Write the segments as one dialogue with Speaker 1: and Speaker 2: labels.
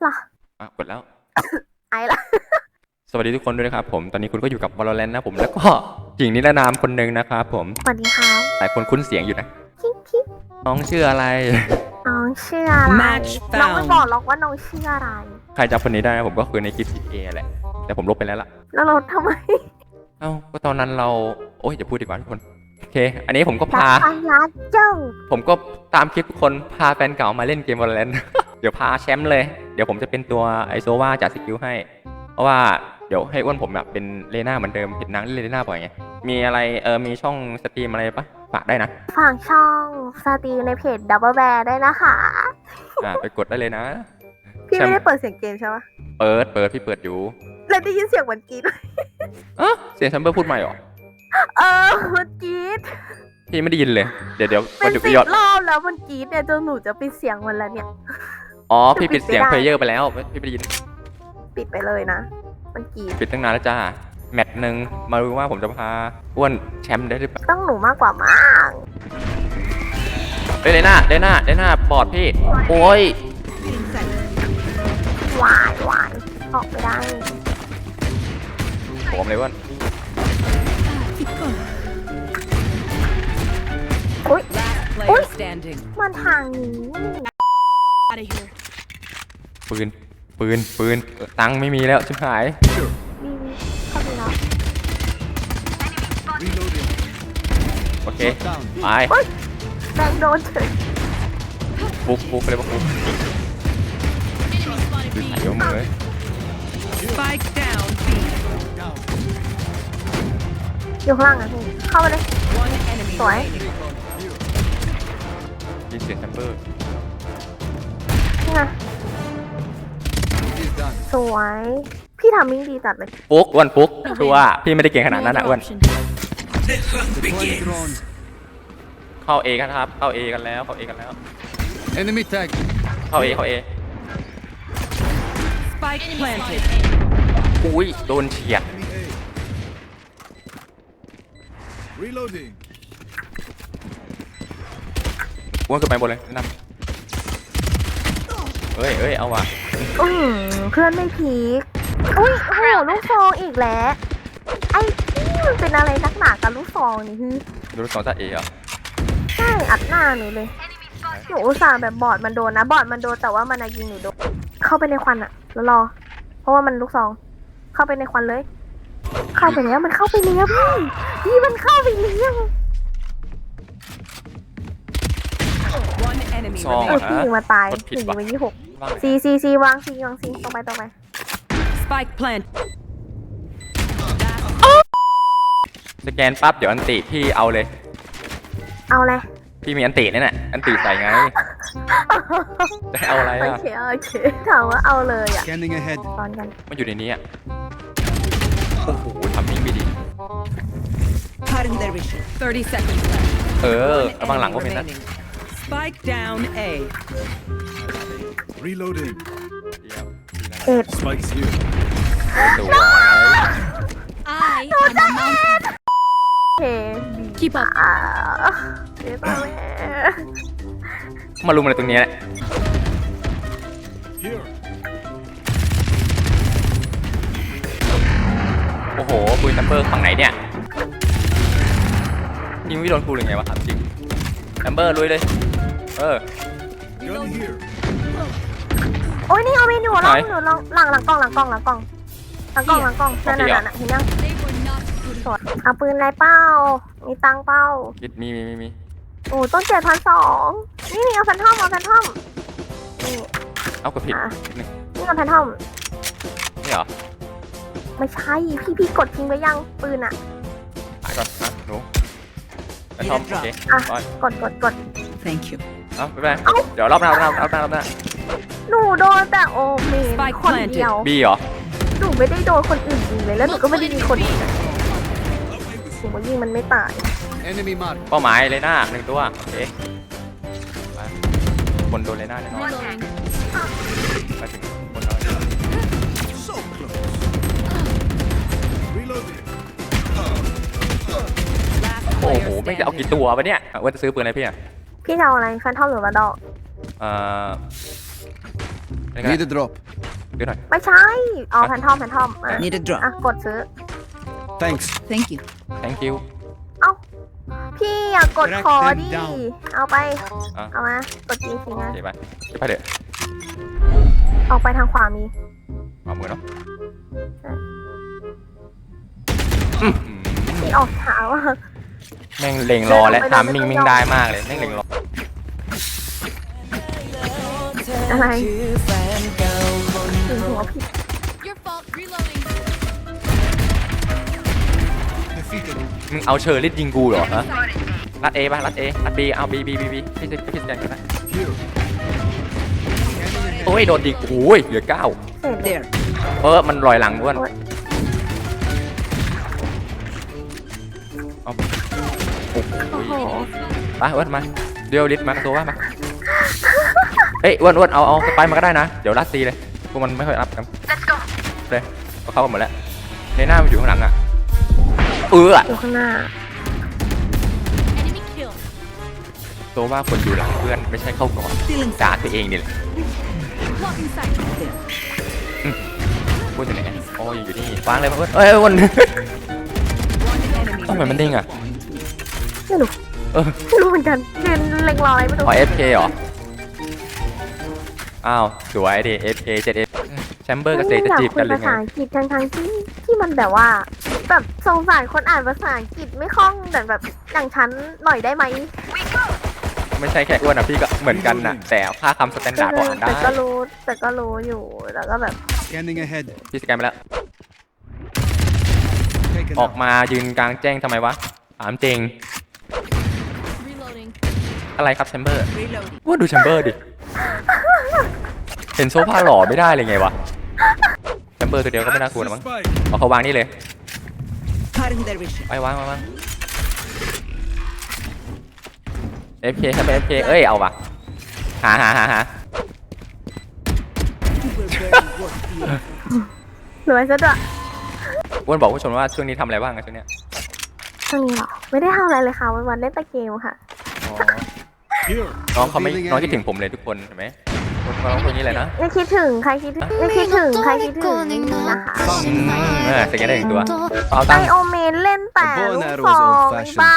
Speaker 1: เหรอ
Speaker 2: อะกดแล้ว
Speaker 1: ไอละ
Speaker 2: สวัสดีทุกคนด้วยนะครับผมตอนนี้คุณก็อยู่กับ Valorant นะผมแล้วก็หญิงนิรนามคนหนึ่งนะครับผม
Speaker 1: สวัสดีครับ
Speaker 2: หลายคนคุ้นเสียงอยู่นะ
Speaker 1: คิกคิก
Speaker 2: น้องชื่ออะไร
Speaker 1: น้องชื่ออะไร
Speaker 3: Match
Speaker 1: น้องไม่
Speaker 3: found
Speaker 1: บอกหรอกว่าน้องชื่ออะไร
Speaker 2: ใครจำคนนี้ได้นะผมก็คือในคลิปเอแหละ แต่ผมลบไปแล้วล่ะ
Speaker 1: แล้วเราทำไม
Speaker 2: เอ้าก็ตอนนั้นเรา โอ้ยอย่าพูดดีกว่าทุกคนโอเค อันนี้ผมก็พา
Speaker 1: รักรักเจ้า
Speaker 2: ผมก็ตามคลิปทุกคนพาแฟนเก่ามาเล่นเกม Valorant เดี๋ยวพาแชมป์เลย เดี๋ยวผมจะเป็นตัวไอโซวาจัดสกิลให้ เพราะว่าเดี๋ยวให้อ้วนผมแบบเป็นเลน่าเหมือนเดิมเห็นนางเล่นเลน่าบ่อยไง มีอะไรเออมีช่องสตรีมอะไรปะฝากได้นะ
Speaker 1: ฝากช่องสตรีมในเพจ Double Bear ได้วยนะคะ
Speaker 2: อ่าไปกดได้เลยนะ
Speaker 1: พี่
Speaker 2: ใช่
Speaker 1: ไม่ได้เปิดเสียงเกมใช่ปะ
Speaker 2: เปิดเปิดพี่เปิดอยู่
Speaker 1: แล้วได้ยินเสียงเหมือนกรีด
Speaker 2: เอะเสียงแชมเบอร์พูดใหม่หรอ
Speaker 1: เออมันกรีด
Speaker 2: พี่ไม่ได้ยินเลย เดี๋ยวเดี๋ยว
Speaker 1: เป็น
Speaker 2: เดี๋ยว
Speaker 1: สิ
Speaker 2: พี่
Speaker 1: บ
Speaker 2: ยอด
Speaker 1: รอบแล้วมันกรีดเนี่ยจนหนูจะปิดเสียงมันแล้วเนี่ย
Speaker 2: อ๋อ พี่ปิดเสียง
Speaker 1: ปิด
Speaker 2: เพ
Speaker 1: ไม่ได้
Speaker 2: ลเยอร์ไปแล้ว พี่ไม่ได้ยิน
Speaker 1: ปิดไปเลยนะ มันกรีด
Speaker 2: ปิดตั้งนานแล้วจ้า แมตช์หนึ่งมาดูว่าผมจะพาอ้วนแชมป์ได้หรือเปล่า
Speaker 1: ต้องหนูมากกว่ามาก
Speaker 2: เฮ้ยเลน่าเลน่าเลน่าบอดพี่ โอ้ย
Speaker 1: วายวายออกไม่ได้
Speaker 2: ผมเลยอ้วน
Speaker 1: อุ้ย
Speaker 3: Last player standing.
Speaker 1: มันทางนี้
Speaker 3: Out of here.
Speaker 2: ปืน ปืน ปืนเออตังค์ไม่มีแล้วชิบหาย
Speaker 1: มีเข้าไปแล้ว
Speaker 2: โอเค ไป
Speaker 1: แบงโดนเฉย
Speaker 2: ฟุกฟุกเลยว่าฟุกถ่ายยกมือเลย
Speaker 3: Spike down. B.
Speaker 1: อยู่ข้างล่างอะพี่เข้าไปเลย
Speaker 3: One enemy
Speaker 1: Sorry.
Speaker 3: remaining.
Speaker 2: ยินเสียงแชมเบอร์
Speaker 1: นี่ไง สวย พี่ทำมิ่งดีจัดเลย
Speaker 2: ฟุกอ้วนฟุกชัวร์พี่ไม่ได้เก่งขนาดนั้นนะอ้วนเข้าเอกันครับ เข้าเอกันแล้ว เข้าเอกันแล้ว
Speaker 4: Enemy tag.
Speaker 2: เข้าเอเข้าเอ
Speaker 3: Spike planted.
Speaker 2: อุ้ยโดนเฉียด
Speaker 4: Reloading.
Speaker 2: อ้วนขึ้นไปบนเลยแนะนำเฮ้ยเฮ้ยเอาว่ะ
Speaker 1: อือหือเพื่อนไม่พีคอุ้ยโอ้โหลูกฟองอีกแล้วไอ้นี่มันเป็นอะไรนักหนากับลูกฟองนี่ฮึ
Speaker 2: ดูสองจ้าเอเหรอ
Speaker 1: ใช่อัดหน้าหนูเลยหนูอุตส่าห์แบบบอดมันโดนนะบอดมันโดนแต่ว่ามันอะยิงหนูโดนเข้าไปในควันอะแล้วรอ เพราะว่ามันลูกซอง เข้าไปในควันเลย เข้าไปแล้วมันเข้าไปแล้วพี่พี่มันเข้าไปแล้ว
Speaker 3: enemy
Speaker 2: ซอง
Speaker 1: เออ
Speaker 3: remaining.
Speaker 1: พี่ยิงมาตาย
Speaker 2: กดผิ
Speaker 1: พี่
Speaker 2: ด
Speaker 1: ยิง
Speaker 2: ว่ะ
Speaker 1: มายี่หก
Speaker 2: ว่างไง
Speaker 1: ซีซีซีวางซีวางซีตรงไปตรงไป
Speaker 3: Spike plant.
Speaker 2: สแกนปั๊บเดี๋ยวอันติพี่เอาเลย
Speaker 1: เอาเลย
Speaker 2: พี่มีอันตินี่แหละอันติใส่ไงจะให้เอาอะไร
Speaker 1: โอ
Speaker 2: อะ
Speaker 1: เคโอเคถามว่าเอาเลยอะ
Speaker 4: Scanning ahead.
Speaker 1: ตอนกัน
Speaker 2: มันอยู่ในนี้อะ โอ้โหทำมิ่งไม่ดี
Speaker 3: Cutting their vision. 30 seconds left.
Speaker 2: เออ
Speaker 3: One
Speaker 2: ระวังหลัง
Speaker 3: enemy
Speaker 2: ก็เป็นนะ
Speaker 3: remaining. Spike down A.
Speaker 4: Reloading.
Speaker 2: เดี๋ยว
Speaker 1: เอ็ด
Speaker 4: Spikes here.
Speaker 2: สวย
Speaker 5: I am a mountain.
Speaker 1: เค
Speaker 5: Keep up.
Speaker 1: อ่าเดี๋ยวมาแม่
Speaker 2: มารุมอะไรตรงเนี้ย
Speaker 4: Here.
Speaker 2: โอ้โหปืนแชมเบอร์ฝั่งไหนเนี่ยยิงไม่โดนกูเลยไงวะถามจริงแชมเบอร์ลุยเลย เออ
Speaker 4: Gun here.
Speaker 1: โอ้ยนี่เอาเมนูลอง
Speaker 2: ไหน
Speaker 1: หนูลองหลังหลังกล้องหลังกล้องหลังกล้องหลังกล้องหลังกล้องนั่น
Speaker 2: เอา
Speaker 1: นั่น
Speaker 2: ไปเหรอ
Speaker 1: นั่นเห็นยัง
Speaker 5: They were not good.
Speaker 1: สดเอาปืนอะไรเป้า มีตังเป้า
Speaker 2: คิดมีมีมีมี
Speaker 1: โอ้ต้นเจ็ดพันสองนี่นี่เอาแฟนทอมเอาแฟนทอมนี่
Speaker 2: เอากระผิด
Speaker 1: อะ
Speaker 2: นิดนึง
Speaker 1: นี่เอาแฟนทอม
Speaker 2: นี่เหรอ
Speaker 1: ไม่ใช่พี่พี่กดทิ้งไว้ยังปืนอะ
Speaker 2: หายก่อนนะหนูไปทอมโอเค
Speaker 1: อะ
Speaker 2: ร้อย
Speaker 1: กดกดกด
Speaker 3: Thank you.
Speaker 2: เอาไปไปเดี๋ยวรอบหน้ารอบหน้ารอบหน้ารอบหน้า
Speaker 1: หนูโดนแต่โอเมน
Speaker 3: Spike
Speaker 1: คนเดียว
Speaker 2: บีเหรอ
Speaker 1: หนูไม่ได้โดนคนอื่นยิงเลยแล้วหนูก็ไม่ได้มีคนยิงอะหนูก็ยิงมันไม่ตาย
Speaker 4: Enemy mark.
Speaker 2: เป้าหมายเลยหน้าหนึ่งตัวโอเคไปคนโดนเลยหน้าแน่นอน
Speaker 5: Reloading.
Speaker 2: ไปถึงคนเรา
Speaker 4: So close. Reloading.
Speaker 2: โอ้
Speaker 3: Player
Speaker 2: โห ไม่งจะเอา
Speaker 3: standing.
Speaker 2: กี่ตัวปะเนี่ยอะว่าจะซื้อปืนอะไรพี่อะ
Speaker 1: พี่จะเอาอะไรแฟนทอมหรือว่าดอก
Speaker 2: เอ่อนี่ก็
Speaker 4: Need a drop.
Speaker 2: ดูหน่อย
Speaker 1: ไม่ใช่อ๋อแพนทอมแพนทอมอะ
Speaker 3: Need a drop.
Speaker 1: อะกดซื้อ
Speaker 4: Thanks.
Speaker 3: Thank you.
Speaker 2: thank you
Speaker 1: เอ้าพี่อยากกด
Speaker 4: Track
Speaker 1: ขอ
Speaker 4: them
Speaker 1: ดิ
Speaker 4: down
Speaker 1: เอาไป
Speaker 2: อะ
Speaker 1: เอามากดจีสินะ
Speaker 2: เดี๋ยวไปเดี๋ยวไปเดี๋ยว
Speaker 1: ออกไปทางขวามี
Speaker 2: เอามือเนาะ
Speaker 1: พี่ออกเท้าอะ
Speaker 2: แม่งเล็งรอและ
Speaker 1: ไม่ต้อง
Speaker 2: ทามมิ่ง
Speaker 1: ไม่
Speaker 2: มิ่
Speaker 1: ต้อง
Speaker 2: งได้มากเลยแม่งเล็งรอ
Speaker 1: อะไรถึงหัวผิด
Speaker 5: Your fault. Reloading.
Speaker 4: Defeated.
Speaker 2: มึงเอาเชอร์ลิดยิงกูเหรอฮะรัดเอป่ะรัดเอรัดบีเอาบีบีบีบีพี่จะพี่สแกนกันนะ
Speaker 4: Here.
Speaker 2: โอ้ยโดนยิงโอ้ยเหลือเก้า
Speaker 1: เสร็จเลย
Speaker 3: There.
Speaker 2: เออมันลอยหลังอ้วน
Speaker 1: โอ๊ย
Speaker 2: เอาโอ้โห
Speaker 1: โอ้โห
Speaker 2: ไปอ้วนมาเดี๋ยวลิดมาตัวว่ามา เอ้ยอ้วนอ้วนเอาเอาสไปร์มาก็ได้นะ เดี๋ยวรัดซีเลย พวกมันไม่ค่อยรับกันเลยเขาเข้ากันหมดแล้วในหน้ามันอยู่ข้างหลังอะ เออ
Speaker 1: อยู่ข้างหน้า
Speaker 5: Enemy kill.
Speaker 2: ตัวว่าคนอยู่หลังเพื่อนไม่ใช่เข้าก่อน
Speaker 3: Still
Speaker 2: ด่า
Speaker 3: inside.
Speaker 2: ตัวเองนี่แหละ
Speaker 5: Blocking sight.
Speaker 3: There.
Speaker 2: พูดอยู่ไหนโอ้ยอยู่นี่วางเลยมาอ้วนเอ้ยอ้วน
Speaker 3: One enemy
Speaker 2: ทำไมมันเด้ง
Speaker 3: remaining.
Speaker 2: อะ
Speaker 1: ไม่รู้
Speaker 2: เออ
Speaker 1: ไม่รู้เหมือนกันเรียนเล็งรออะไรไม่รู้
Speaker 2: อ๋อ FK เหรอ อ้าวสวยดิ FK 7 F แชมเบอร์กับเซ
Speaker 1: ไม่
Speaker 2: จะ
Speaker 1: อยาก
Speaker 2: จีบ
Speaker 1: คุ
Speaker 2: กั
Speaker 1: ย
Speaker 2: นเลย
Speaker 1: ภา
Speaker 2: ไง
Speaker 1: ษาอังกฤษทั้งทั้งๆที่ที่มันแบบว่า แบบสงสารคนอ่านภาษาอังกฤษไม่คล่องแต่แบบอย่างฉันหน่อยได้ไหม
Speaker 2: ไม่ใช่แค่อ้วนอะพี่ก็เหมือนกันน่ะ แต่ค่าคำสแตนดาร์ดพออ่านได้
Speaker 1: แต่ก็รู้แต่ก็รู้อยู่แล้วก็แบบ
Speaker 4: Scanning ahead.
Speaker 2: พี่สแกนไปแล้ว
Speaker 4: Taken
Speaker 2: ออก
Speaker 4: out.
Speaker 2: มายืนกลางแจ้งทำไมวะถามจริง
Speaker 5: Reloading.
Speaker 2: อะไรครับแชมเบอร์
Speaker 3: Reloading.
Speaker 2: ว่าดูแชมเบอร์ดิ เห็นโซฟาหล่อไม่ได้เลยไงวะแชมเบอร์ตัวเดียวก็ไม่น่ากลัวนะมั้ง
Speaker 4: Spike.
Speaker 2: เอาเขาวางนี่เลย
Speaker 3: Cutting their vision.
Speaker 2: ไปวางวางวาง FK ใช่ไหม FK เอ้ยเอาวะหาหาหาหา
Speaker 3: You were very worth the
Speaker 1: รวยซะด้วย
Speaker 2: อ้วนบอกผู้ชมว่าช่วงนี้ทำอะไรบ้างอะช่วงเนี้ย
Speaker 1: ช่วงนี้เหรอ ไม่ได้ทำอะไรเลยค่ะ วันๆเล่นแต่เกมค่ะ
Speaker 2: อ๋อ
Speaker 4: Here.
Speaker 2: น้องเขาไม่
Speaker 4: Revealing
Speaker 2: น้องคิด
Speaker 4: area.
Speaker 2: ถึงผมเลยทุกคนเห็นไหม คนน้องคนนี้เลยนะ
Speaker 1: ไม่คิดถึงใครคิดถึงไม่คิดถึงใครคิดถึงนะคะ
Speaker 2: อืมเออสแกนได้หนึ่งตัวเอา
Speaker 1: ไอ
Speaker 2: ตั้ง
Speaker 1: โอเมนเล่นแต่ลูก
Speaker 4: arrow
Speaker 1: ซอง
Speaker 4: ใน
Speaker 1: บ้า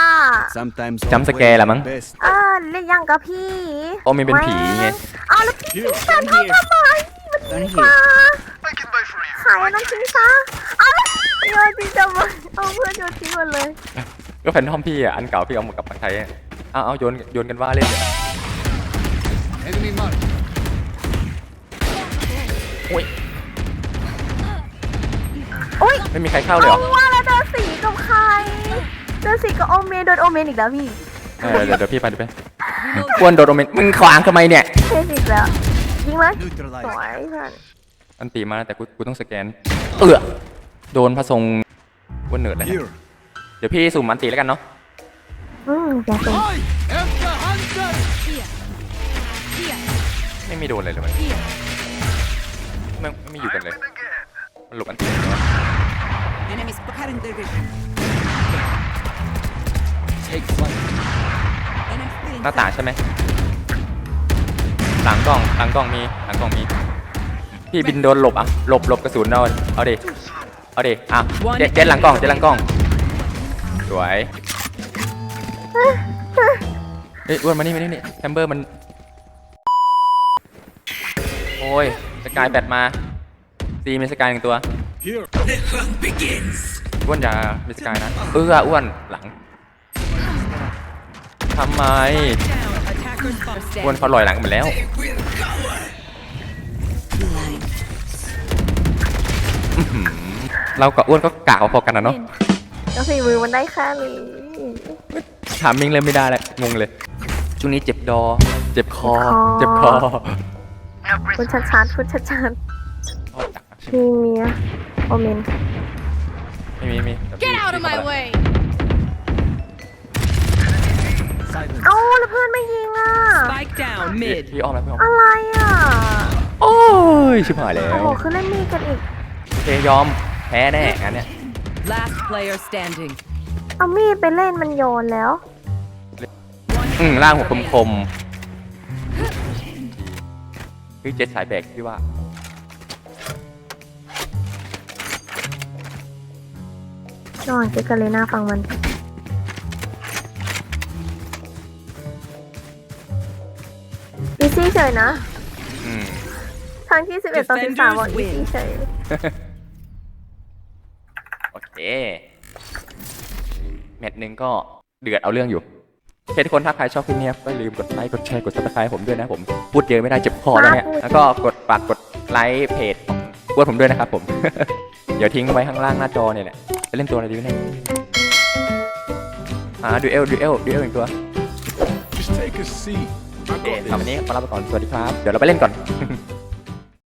Speaker 4: Sometimes
Speaker 2: Jump
Speaker 4: old
Speaker 2: scare
Speaker 4: ways
Speaker 2: ละมั้ง
Speaker 1: เออเล่นยังกับพี่
Speaker 2: โอเมนเป็นผีไง
Speaker 1: เอาแล้วพี่
Speaker 4: Here.
Speaker 1: แฟนเขาทำไมมัน
Speaker 3: Done
Speaker 1: ทิ้ง
Speaker 3: here.
Speaker 1: ฟ้าขายอันนั้นทิ้งฟ้าเอาแล้วโยนทิ้งจะมาเอาเพื่อนโยนทิ้งหมดเลย
Speaker 2: ก็แฟนทอมพี่อะอันเก่าพี่เอาหมดกับปังไทยอะเอาเอาโยนโยนกันว่าเล่นเลย
Speaker 4: Enemy marked.
Speaker 1: อุ้ย
Speaker 2: ไม่มีใครเข้าเลยเหรอ
Speaker 1: เอาว่าแล้วเดินสีกับใครเดินสีกับโอเมนโดนโอเมนอีกแล้วพี่
Speaker 2: เออเดี๋ยวเดี๋ยวพี่ไปเดี๋ยวไปอ้วนโดนโอเมนมึงขวางทำไมเนี่ย
Speaker 1: เทสอีกแล้วยิงไหมส
Speaker 4: Neutralized.
Speaker 1: วยเพื่อน
Speaker 2: อันตีมาแต่กูกูต้องสแกน เออโดนพระทรงอ้วนเหนือเลย
Speaker 4: Here.
Speaker 2: เดี๋ยวพี่สุ่มอันตีแล้วกันเนาะ
Speaker 1: อืมอย่าสูง
Speaker 4: I am the hunter.
Speaker 5: Here. Here.
Speaker 2: ไม่มีโดนเลยเลยมัน
Speaker 5: Here.
Speaker 2: ไม่ไม่มีอยู่กันเลย มันหลบอันตีเลยวะ
Speaker 3: Enemies cutting their vision.
Speaker 4: Take flight.
Speaker 3: Enemy still
Speaker 2: หน้า
Speaker 3: inside.
Speaker 2: ต่างใช่ไหม หลังกล้อง หลังกล้องมี หลังกล้องมี พี่บินโดนหลบอะ หลบหลบกระสุนเอาเอาดิเอาดิอะเจ็ดเจ็ดหลังกล้องเจ็ดหลังกล้อง สวยเฮ้ยอ้วนมานี่มานี่นี่แชมเบอร์มัน โอ้ย สกายแบตมาซีมีสกายหนึ่งตัว
Speaker 4: Here.
Speaker 2: อ้วนอย่ามีสกายนะเอออ้วนหลังทำไม
Speaker 3: Down. Attackers are
Speaker 2: อ้วน
Speaker 3: standing.
Speaker 2: เขาลอยหลังหมดแล้ว
Speaker 3: Blind.
Speaker 2: เรากับอ้วนก็กากพอๆกันนะเนาะ
Speaker 1: แล้วฝีมือมันได้แค่นี้
Speaker 2: ถามมิงเลยไม่ได้แล้วงงเลยช่วงนี้เจ็บดอ เจ็บคอ เจ็บคอ
Speaker 1: คุณชัดชัดๆคุณชัดชัด
Speaker 2: ชอบจัก
Speaker 1: ๆมีเมียโอเมน
Speaker 2: ไม่มีไม่มีแต่พี่
Speaker 5: Get out of
Speaker 2: พี่
Speaker 5: my
Speaker 2: เข้ามา
Speaker 5: way.
Speaker 4: Silence.
Speaker 1: เอ้าแล้วเพื่อนไม่ยิงอะ
Speaker 3: Spike down
Speaker 2: พี่
Speaker 3: mid.
Speaker 2: พี่อ้อมแล้วพี่อ้อม
Speaker 1: อะไรอะ
Speaker 2: โอ้ยชิบหายแล้
Speaker 1: โอ้
Speaker 2: ว
Speaker 1: โหคือเล่นมีดกันอีก
Speaker 2: เคยอมแพ้แน่งั้นเนี่ย
Speaker 3: Last player standing.
Speaker 1: เอามีดไปเล่นมันโยนแล้ว
Speaker 2: อืมล่างหัวคมคม คือเจ็ดสายแบกพี่ว่า
Speaker 1: นอนเจอกันเลยหน้าฟังมัน อีซี่เฉยนะ
Speaker 2: อืม
Speaker 1: ทั้งที่สิบเอ็ดต่อสิบสามบอกอีซี่เฉย
Speaker 2: โอเค แมตช์หนึ่งก็เดือดเอาเรื่องอยู่ โอเคทุกคนถ้าใครชอบคลิปนี้ครับก็อย่าลืมกดไลค์กดแชร์กดซับสไครต์ผมด้วยนะผมพูดเยอะไม่ได้เจ็บคอแล้วเนี่ยแล้วก็กดฝากกดไลค์เพจของอ้วนผมด้วยนะครับผม เดี๋ยวทิ้งไว้ข้างล่างหน้าจอเนี่ยแหละจะเล่นตัวอะไรดีวะเนี่ยอ่าดูเอลดูเอลดูเอลอีกตัว
Speaker 6: Just take a seat.
Speaker 2: โอเคสำหรับวันนี้ขอลาไปก่อน สวัสดีครับ เดี๋ยวเราไปเล่นก่อน